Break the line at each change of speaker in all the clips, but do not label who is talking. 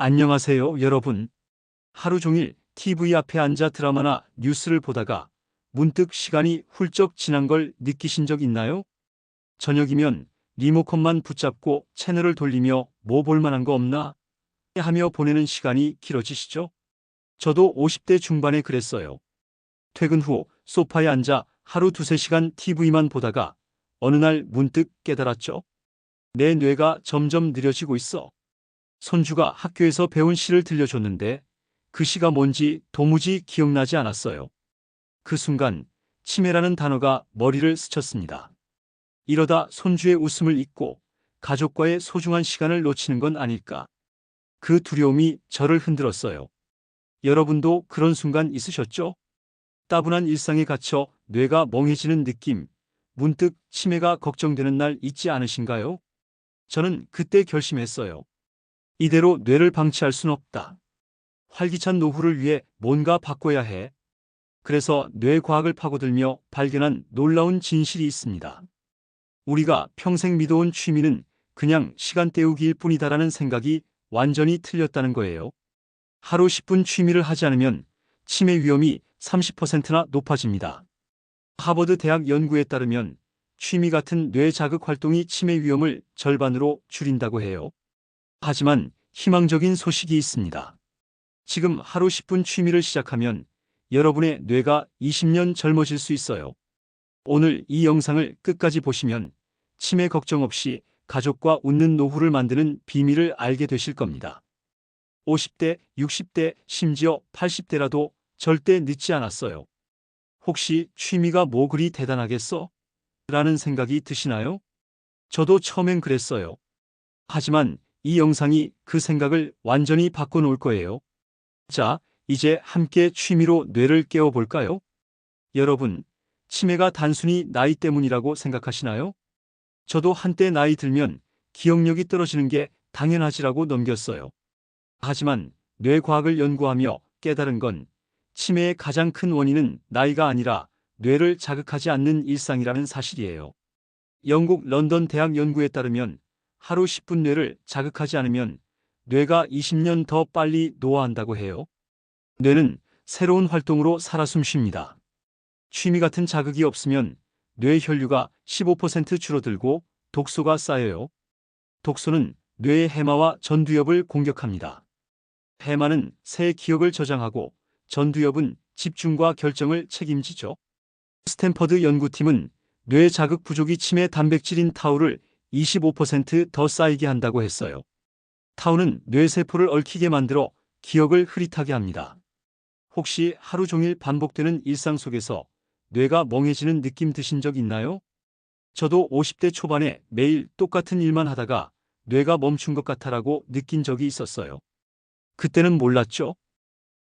안녕하세요, 여러분. 하루 종일 TV 앞에 앉아 드라마나 뉴스를 보다가 문득 시간이 훌쩍 지난 걸 느끼신 적 있나요? 저녁이면 리모컨만 붙잡고 채널을 돌리며 뭐 볼만한 거 없나? 하며 보내는 시간이 길어지시죠? 저도 50대 중반에 그랬어요. 퇴근 후 소파에 앉아 하루 두세 시간 TV만 보다가 어느 날 문득 깨달았죠. 내 뇌가 점점 느려지고 있어. 손주가 학교에서 배운 시를 들려줬는데 그 시가 뭔지 도무지 기억나지 않았어요. 그 순간 치매라는 단어가 머리를 스쳤습니다. 이러다 손주의 웃음을 잊고 가족과의 소중한 시간을 놓치는 건 아닐까. 그 두려움이 저를 흔들었어요. 여러분도 그런 순간 있으셨죠? 따분한 일상에 갇혀 뇌가 멍해지는 느낌, 문득 치매가 걱정되는 날 있지 않으신가요? 저는 그때 결심했어요. 이대로 뇌를 방치할 순 없다. 활기찬 노후를 위해 뭔가 바꿔야 해. 그래서 뇌과학을 파고들며 발견한 놀라운 진실이 있습니다. 우리가 평생 믿어온 취미는 그냥 시간 때우기일 뿐이다라는 생각이 완전히 틀렸다는 거예요. 하루 10분 취미를 하지 않으면 치매 위험이 30%나 높아집니다. 하버드 대학 연구에 따르면 취미 같은 뇌 자극 활동이 치매 위험을 절반으로 줄인다고 해요. 하지만 희망적인 소식이 있습니다. 지금 하루 10분 취미를 시작하면 여러분의 뇌가 20년 젊어질 수 있어요. 오늘 이 영상을 끝까지 보시면 치매 걱정 없이 가족과 웃는 노후를 만드는 비밀을 알게 되실 겁니다. 50대, 60대, 심지어 80대라도 절대 늦지 않았어요. 혹시 취미가 뭐 그리 대단하겠어? 라는 생각이 드시나요? 저도 처음엔 그랬어요. 하지만 이 영상이 그 생각을 완전히 바꿔놓을 거예요. 자, 이제 함께 취미로 뇌를 깨워볼까요? 여러분, 치매가 단순히 나이 때문이라고 생각하시나요? 저도 한때 나이 들면 기억력이 떨어지는 게 당연하지라고 넘겼어요. 하지만 뇌과학을 연구하며 깨달은 건 치매의 가장 큰 원인은 나이가 아니라 뇌를 자극하지 않는 일상이라는 사실이에요. 영국 런던 대학 연구에 따르면 하루 10분 뇌를 자극하지 않으면 뇌가 20년 더 빨리 노화한다고 해요. 뇌는 새로운 활동으로 살아 숨쉽니다. 취미 같은 자극이 없으면 뇌 혈류가 15% 줄어들고 독소가 쌓여요. 독소는 뇌의 해마와 전두엽을 공격합니다. 해마는 새 기억을 저장하고 전두엽은 집중과 결정을 책임지죠. 스탠퍼드 연구팀은 뇌 자극 부족이 치매 단백질인 타우를 25%더 쌓이게 한다고 했어요. 타우는 뇌세포를 얽히게 만들어 기억을 흐릿하게 합니다. 혹시 하루 종일 반복되는 일상 속에서 뇌가 멍해지는 느낌 드신 적 있나요? 저도 50대 초반에 매일 똑같은 일만 하다가 뇌가 멈춘 것 같아라고 느낀 적이 있었어요. 그때는 몰랐죠?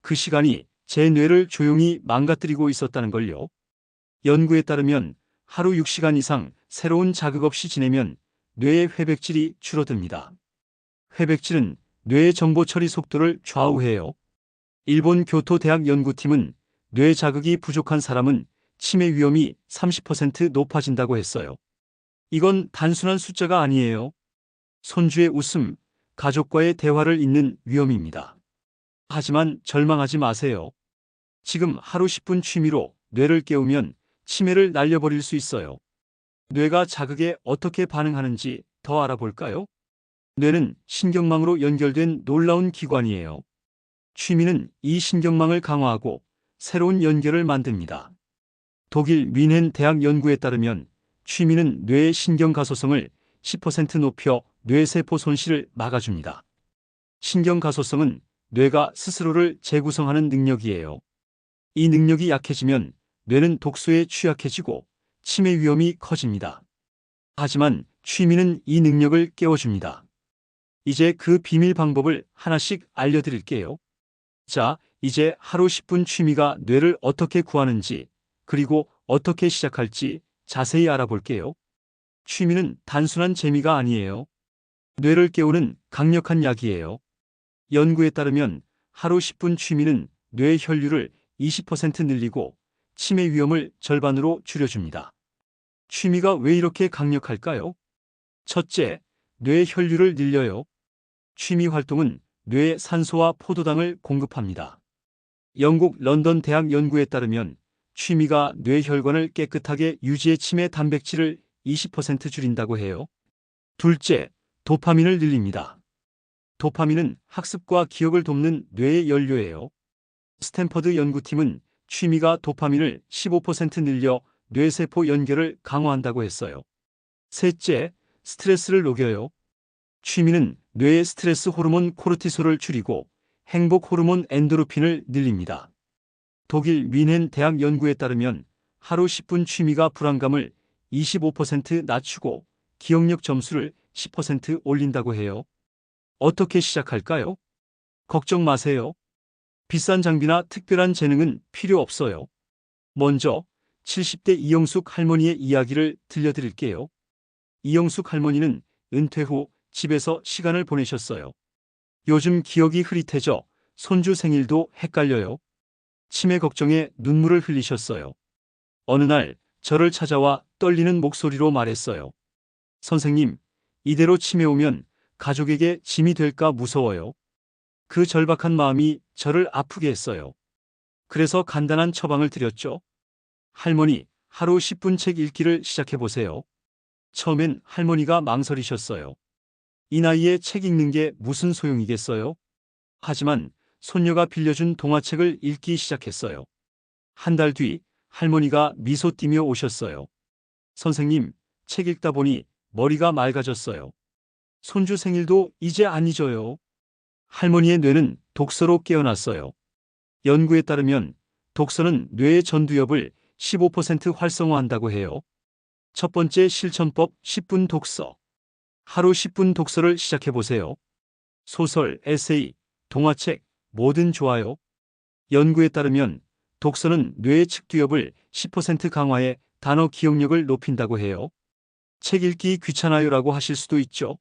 그 시간이 제 뇌를 조용히 망가뜨리고 있었다는 걸요. 연구에 따르면 하루 6시간 이상 새로운 자극 없이 지내면 뇌의 회백질이 줄어듭니다. 회백질은 뇌의 정보 처리 속도를 좌우해요. 일본 교토대학 연구팀은 뇌 자극이 부족한 사람은 치매 위험이 30% 높아진다고 했어요. 이건 단순한 숫자가 아니에요. 손주의 웃음, 가족과의 대화를 잇는 위험입니다. 하지만 절망하지 마세요. 지금 하루 10분 취미로 뇌를 깨우면 치매를 날려버릴 수 있어요. 뇌가 자극에 어떻게 반응하는지 더 알아볼까요? 뇌는 신경망으로 연결된 놀라운 기관이에요. 취미는 이 신경망을 강화하고 새로운 연결을 만듭니다. 독일 뮌헨 대학 연구에 따르면 취미는 뇌의 신경 가소성을 10% 높여 뇌세포 손실을 막아줍니다. 신경 가소성은 뇌가 스스로를 재구성하는 능력이에요. 이 능력이 약해지면 뇌는 독소에 취약해지고 치매 위험이 커집니다. 하지만 취미는 이 능력을 깨워줍니다. 이제 그 비밀 방법을 하나씩 알려드릴게요. 자, 이제 하루 10분 취미가 뇌를 어떻게 구하는지, 그리고 어떻게 시작할지 자세히 알아볼게요. 취미는 단순한 재미가 아니에요. 뇌를 깨우는 강력한 약이에요. 연구에 따르면 하루 10분 취미는 뇌 혈류를 20% 늘리고 치매 위험을 절반으로 줄여줍니다. 취미가 왜 이렇게 강력할까요? 첫째, 뇌 혈류를 늘려요. 취미 활동은 뇌에 산소와 포도당을 공급합니다. 영국 런던 대학 연구에 따르면 취미가 뇌 혈관을 깨끗하게 유지해 치매 단백질을 20% 줄인다고 해요. 둘째, 도파민을 늘립니다. 도파민은 학습과 기억을 돕는 뇌의 연료예요. 스탠퍼드 연구팀은 취미가 도파민을 15% 늘려 뇌세포 연결을 강화한다고 했어요. 셋째, 스트레스를 녹여요. 취미는 뇌의 스트레스 호르몬 코르티솔을 줄이고 행복 호르몬 엔도르핀을 늘립니다. 독일 뮌헨 대학 연구에 따르면 하루 10분 취미가 불안감을 25% 낮추고 기억력 점수를 10% 올린다고 해요. 어떻게 시작할까요? 걱정 마세요. 비싼 장비나 특별한 재능은 필요 없어요. 먼저 70대 이영숙 할머니의 이야기를 들려드릴게요. 이영숙 할머니는 은퇴 후 집에서 시간을 보내셨어요. 요즘 기억이 흐릿해져 손주 생일도 헷갈려요. 치매 걱정에 눈물을 흘리셨어요. 어느 날 저를 찾아와 떨리는 목소리로 말했어요. 선생님, 이대로 치매 오면 가족에게 짐이 될까 무서워요. 그 절박한 마음이 저를 아프게 했어요. 그래서 간단한 처방을 드렸죠. 할머니, 하루 10분 책 읽기를 시작해 보세요. 처음엔 할머니가 망설이셨어요. 이 나이에 책 읽는 게 무슨 소용이겠어요? 하지만 손녀가 빌려준 동화책을 읽기 시작했어요. 한 달 뒤 할머니가 미소 띠며 오셨어요. 선생님, 책 읽다 보니 머리가 맑아졌어요. 손주 생일도 이제 안 잊어요. 할머니의 뇌는 독서로 깨어났어요. 연구에 따르면 독서는 뇌의 전두엽을 15% 활성화한다고 해요. 첫 번째 실천법 10분 독서. 하루 10분 독서를 시작해 보세요. 소설, 에세이, 동화책, 뭐든 좋아요. 연구에 따르면 독서는 뇌의 측두엽을 10% 강화해 단어 기억력을 높인다고 해요. 책 읽기 귀찮아요라고 하실 수도 있죠.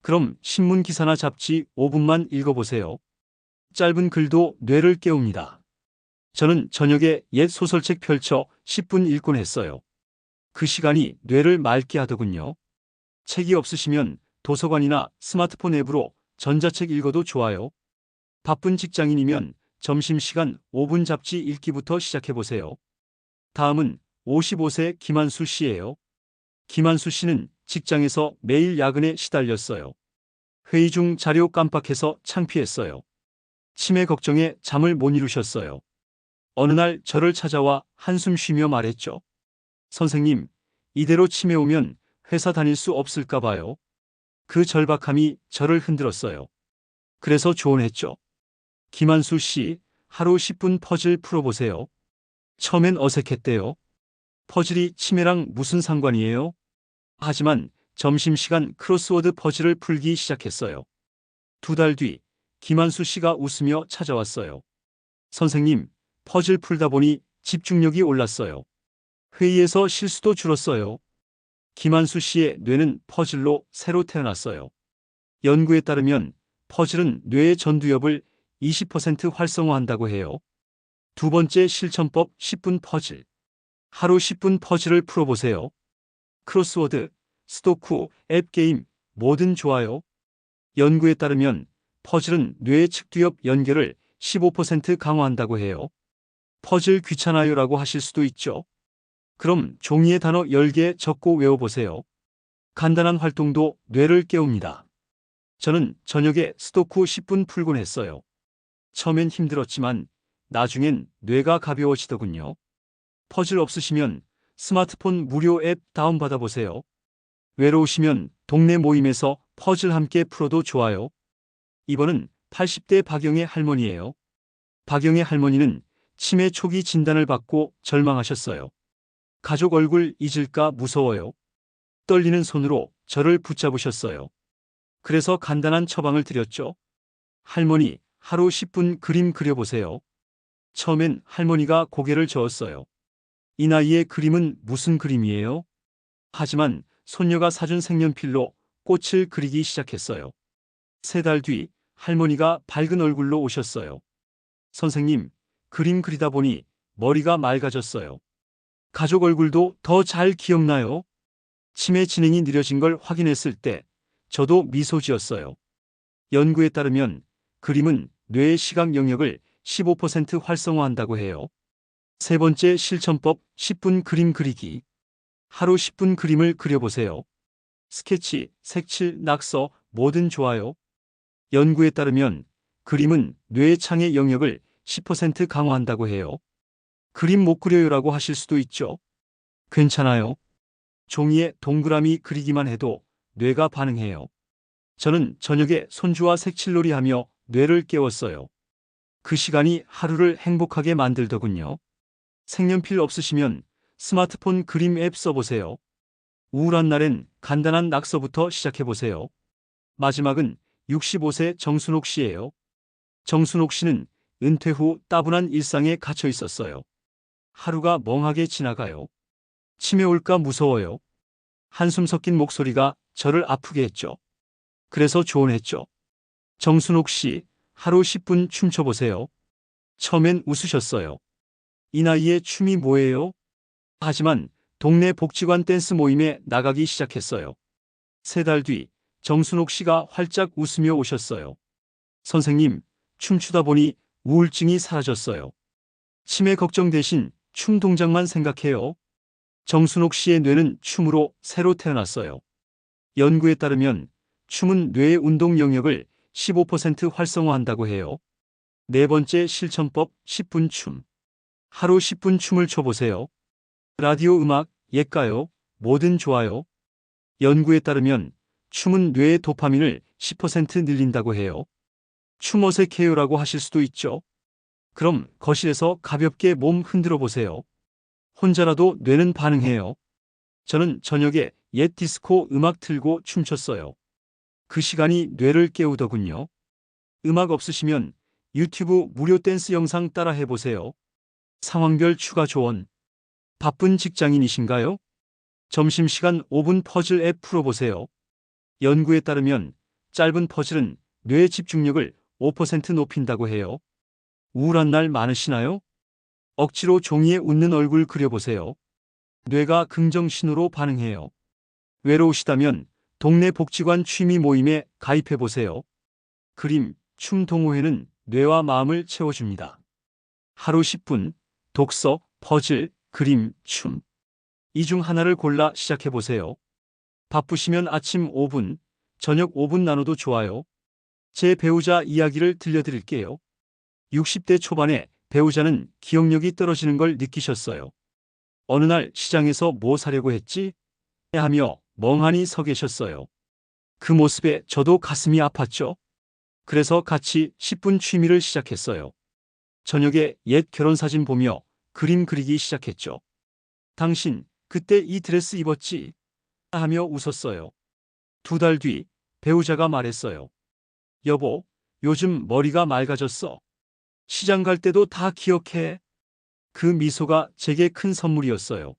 그럼 신문 기사나 잡지 5분만 읽어보세요. 짧은 글도 뇌를 깨웁니다. 저는 저녁에 옛 소설책 펼쳐 10분 읽곤 했어요. 그 시간이 뇌를 맑게 하더군요. 책이 없으시면 도서관이나 스마트폰 앱으로 전자책 읽어도 좋아요. 바쁜 직장인이면 점심시간 5분 잡지 읽기부터 시작해보세요. 다음은 55세 김한수 씨예요. 김한수 씨는 직장에서 매일 야근에 시달렸어요. 회의 중 자료 깜빡해서 창피했어요. 치매 걱정에 잠을 못 이루셨어요. 어느 날 저를 찾아와 한숨 쉬며 말했죠. 선생님, 이대로 치매 오면 회사 다닐 수 없을까 봐요. 그 절박함이 저를 흔들었어요. 그래서 조언했죠. 김한수 씨, 하루 10분 퍼즐 풀어보세요. 처음엔 어색했대요. 퍼즐이 치매랑 무슨 상관이에요? 하지만 점심시간 크로스워드 퍼즐을 풀기 시작했어요. 두 달 뒤, 김한수 씨가 웃으며 찾아왔어요. 선생님, 퍼즐 풀다 보니 집중력이 올랐어요. 회의에서 실수도 줄었어요. 김한수 씨의 뇌는 퍼즐로 새로 태어났어요. 연구에 따르면 퍼즐은 뇌의 전두엽을 20% 활성화한다고 해요. 두 번째 실천법 10분 퍼즐. 하루 10분 퍼즐을 풀어보세요. 크로스워드, 스토쿠, 앱게임, 뭐든 좋아요. 연구에 따르면 퍼즐은 뇌의 측두엽 연결을 15% 강화한다고 해요. 퍼즐 귀찮아요 라고 하실 수도 있죠. 그럼 종이에 단어 10개 적고 외워보세요. 간단한 활동도 뇌를 깨웁니다. 저는 저녁에 스토쿠 10분 풀곤 했어요. 처음엔 힘들었지만 나중엔 뇌가 가벼워지더군요. 퍼즐 없으시면 스마트폰 무료 앱 다운받아 보세요. 외로우시면 동네 모임에서 퍼즐 함께 풀어도 좋아요. 이번은 80대 박영의 할머니예요. 박영의 할머니는 치매 초기 진단을 받고 절망하셨어요. 가족 얼굴 잊을까 무서워요. 떨리는 손으로 저를 붙잡으셨어요. 그래서 간단한 처방을 드렸죠. 할머니, 하루 10분 그림 그려보세요. 처음엔 할머니가 고개를 저었어요. 이 나이에 그림은 무슨 그림이에요? 하지만 손녀가 사준 색연필로 꽃을 그리기 시작했어요. 세 달 뒤 할머니가 밝은 얼굴로 오셨어요. 선생님, 그림 그리다 보니 머리가 맑아졌어요. 가족 얼굴도 더 잘 기억나요? 치매 진행이 느려진 걸 확인했을 때 저도 미소 지었어요. 연구에 따르면 그림은 뇌의 시각 영역을 15% 활성화한다고 해요. 세 번째 실천법 10분 그림 그리기. 하루 10분 그림을 그려보세요. 스케치, 색칠, 낙서, 뭐든 좋아요. 연구에 따르면 그림은 뇌의 창의 영역을 10% 강화한다고 해요. 그림 못 그려요라고 하실 수도 있죠. 괜찮아요. 종이에 동그라미 그리기만 해도 뇌가 반응해요. 저는 저녁에 손주와 색칠놀이 하며 뇌를 깨웠어요. 그 시간이 하루를 행복하게 만들더군요. 색연필 없으시면 스마트폰 그림 앱 써보세요. 우울한 날엔 간단한 낙서부터 시작해보세요. 마지막은 65세 정순옥 씨예요. 정순옥 씨는 은퇴 후 따분한 일상에 갇혀 있었어요. 하루가 멍하게 지나가요. 치매 올까 무서워요. 한숨 섞인 목소리가 저를 아프게 했죠. 그래서 조언했죠. 정순옥 씨, 하루 10분 춤춰보세요. 처음엔 웃으셨어요. 이 나이에 춤이 뭐예요? 하지만 동네 복지관 댄스 모임에 나가기 시작했어요. 세 달 뒤 정순옥 씨가 활짝 웃으며 오셨어요. 선생님, 춤추다 보니 우울증이 사라졌어요. 치매 걱정 대신 춤 동작만 생각해요. 정순옥 씨의 뇌는 춤으로 새로 태어났어요. 연구에 따르면 춤은 뇌의 운동 영역을 15% 활성화한다고 해요. 네 번째 실천법 10분 춤. 하루 10분 춤을 춰보세요. 라디오 음악, 예가요, 뭐든 좋아요. 연구에 따르면 춤은 뇌의 도파민을 10% 늘린다고 해요. 춤 어색해요라고 하실 수도 있죠. 그럼 거실에서 가볍게 몸 흔들어 보세요. 혼자라도 뇌는 반응해요. 저는 저녁에 옛 디스코 음악 틀고 춤췄어요. 그 시간이 뇌를 깨우더군요. 음악 없으시면 유튜브 무료 댄스 영상 따라 해보세요. 상황별 추가 조언. 바쁜 직장인이신가요? 점심시간 5분 퍼즐 앱 풀어보세요. 연구에 따르면 짧은 퍼즐은 뇌 집중력을 5% 높인다고 해요. 우울한 날 많으시나요? 억지로 종이에 웃는 얼굴 그려보세요. 뇌가 긍정 신호로 반응해요. 외로우시다면 동네 복지관 취미 모임에 가입해보세요. 그림, 춤 동호회는 뇌와 마음을 채워줍니다. 하루 10분, 독서, 퍼즐, 그림, 춤. 이 중 하나를 골라 시작해보세요. 바쁘시면 아침 5분, 저녁 5분 나눠도 좋아요. 제 배우자 이야기를 들려드릴게요. 60대 초반에 배우자는 기억력이 떨어지는 걸 느끼셨어요. 어느 날 시장에서 뭐 사려고 했지? 하며 멍하니 서 계셨어요. 그 모습에 저도 가슴이 아팠죠. 그래서 같이 10분 취미를 시작했어요. 저녁에 옛 결혼 사진 보며 그림 그리기 시작했죠. 당신, 그때 이 드레스 입었지? 하며 웃었어요. 두 달 뒤 배우자가 말했어요. 여보, 요즘 머리가 맑아졌어. 시장 갈 때도 다 기억해. 그 미소가 제게 큰 선물이었어요.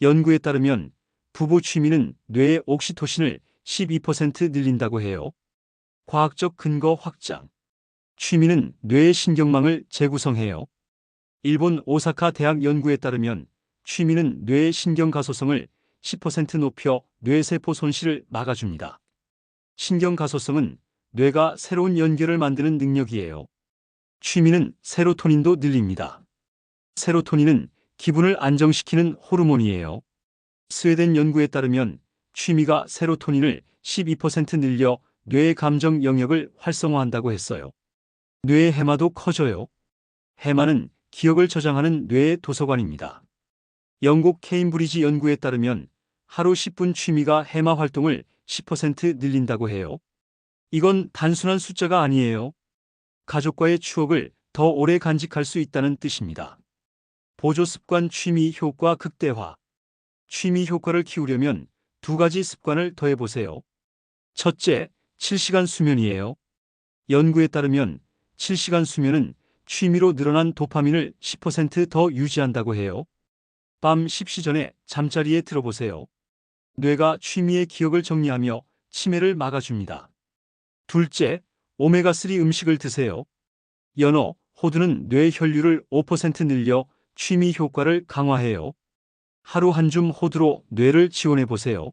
연구에 따르면 부부 취미는 뇌의 옥시토신을 12% 늘린다고 해요. 과학적 근거 확장. 취미는 뇌의 신경망을 재구성해요. 일본 오사카 대학 연구에 따르면 취미는 뇌의 신경 가소성을 10% 높여 뇌세포 손실을 막아줍니다. 신경 가소성은 뇌가 새로운 연결을 만드는 능력이에요. 취미는 세로토닌도 늘립니다. 세로토닌은 기분을 안정시키는 호르몬이에요. 스웨덴 연구에 따르면 취미가 세로토닌을 12% 늘려 뇌의 감정 영역을 활성화한다고 했어요. 뇌의 해마도 커져요. 해마는 기억을 저장하는 뇌의 도서관입니다. 영국 케임브리지 연구에 따르면 하루 10분 취미가 해마 활동을 10% 늘린다고 해요. 이건 단순한 숫자가 아니에요. 가족과의 추억을 더 오래 간직할 수 있다는 뜻입니다. 보조 습관 취미 효과 극대화. 취미 효과를 키우려면 두 가지 습관을 더해보세요. 첫째, 7시간 수면이에요. 연구에 따르면 7시간 수면은 취미로 늘어난 도파민을 10%더 유지한다고 해요. 밤 10시 전에 잠자리에 들어보세요. 뇌가 취미의 기억을 정리하며 치매를 막아줍니다. 둘째, 오메가3 음식을 드세요. 연어, 호두는 뇌 혈류를 5% 늘려 취미 효과를 강화해요. 하루 한 줌 호두로 뇌를 지원해 보세요.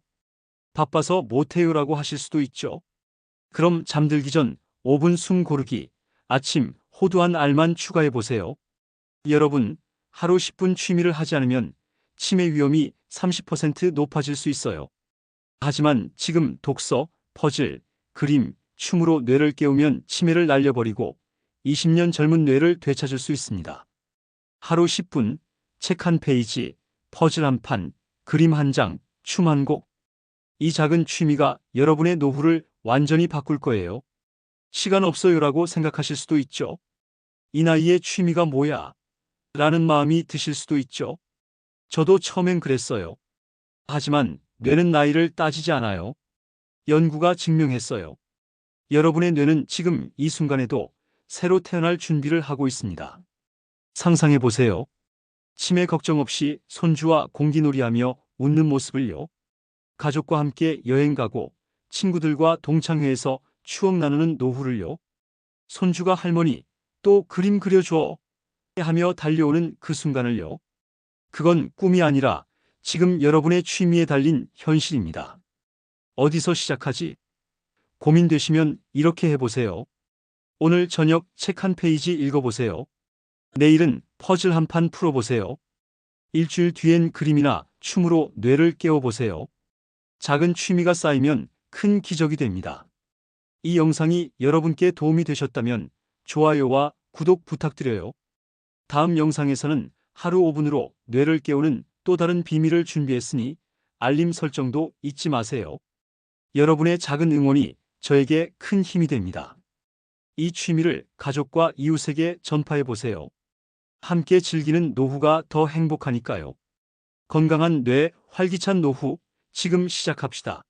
바빠서 못해요라고 하실 수도 있죠. 그럼 잠들기 전 5분 숨 고르기, 아침 호두 한 알만 추가해 보세요. 여러분, 하루 10분 취미를 하지 않으면 치매 위험이 30% 높아질 수 있어요. 하지만 지금 독서, 퍼즐, 그림, 춤으로 뇌를 깨우면 치매를 날려버리고 20년 젊은 뇌를 되찾을 수 있습니다. 하루 10분, 책 한 페이지, 퍼즐 한 판, 그림 한 장, 춤 한 곡. 이 작은 취미가 여러분의 노후를 완전히 바꿀 거예요. 시간 없어요라고 생각하실 수도 있죠. 이 나이에 취미가 뭐야? 라는 마음이 드실 수도 있죠. 저도 처음엔 그랬어요. 하지만 뇌는 나이를 따지지 않아요. 연구가 증명했어요. 여러분의 뇌는 지금 이 순간에도 새로 태어날 준비를 하고 있습니다. 상상해 보세요. 치매 걱정 없이 손주와 공기놀이하며 웃는 모습을요. 가족과 함께 여행 가고 친구들과 동창회에서 추억 나누는 노후를요. 손주가 할머니 또 그림 그려줘 하며 달려오는 그 순간을요. 그건 꿈이 아니라 지금 여러분의 취미에 달린 현실입니다. 어디서 시작하지? 고민되시면 이렇게 해보세요. 오늘 저녁 책 한 페이지 읽어보세요. 내일은 퍼즐 한 판 풀어보세요. 일주일 뒤엔 그림이나 춤으로 뇌를 깨워보세요. 작은 취미가 쌓이면 큰 기적이 됩니다. 이 영상이 여러분께 도움이 되셨다면 좋아요와 구독 부탁드려요. 다음 영상에서는 하루 5분으로 뇌를 깨우는 또 다른 비밀을 준비했으니 알림 설정도 잊지 마세요. 여러분의 작은 응원이 저에게 큰 힘이 됩니다. 이 취미를 가족과 이웃에게 전파해 보세요. 함께 즐기는 노후가 더 행복하니까요. 건강한 뇌, 활기찬 노후, 지금 시작합시다.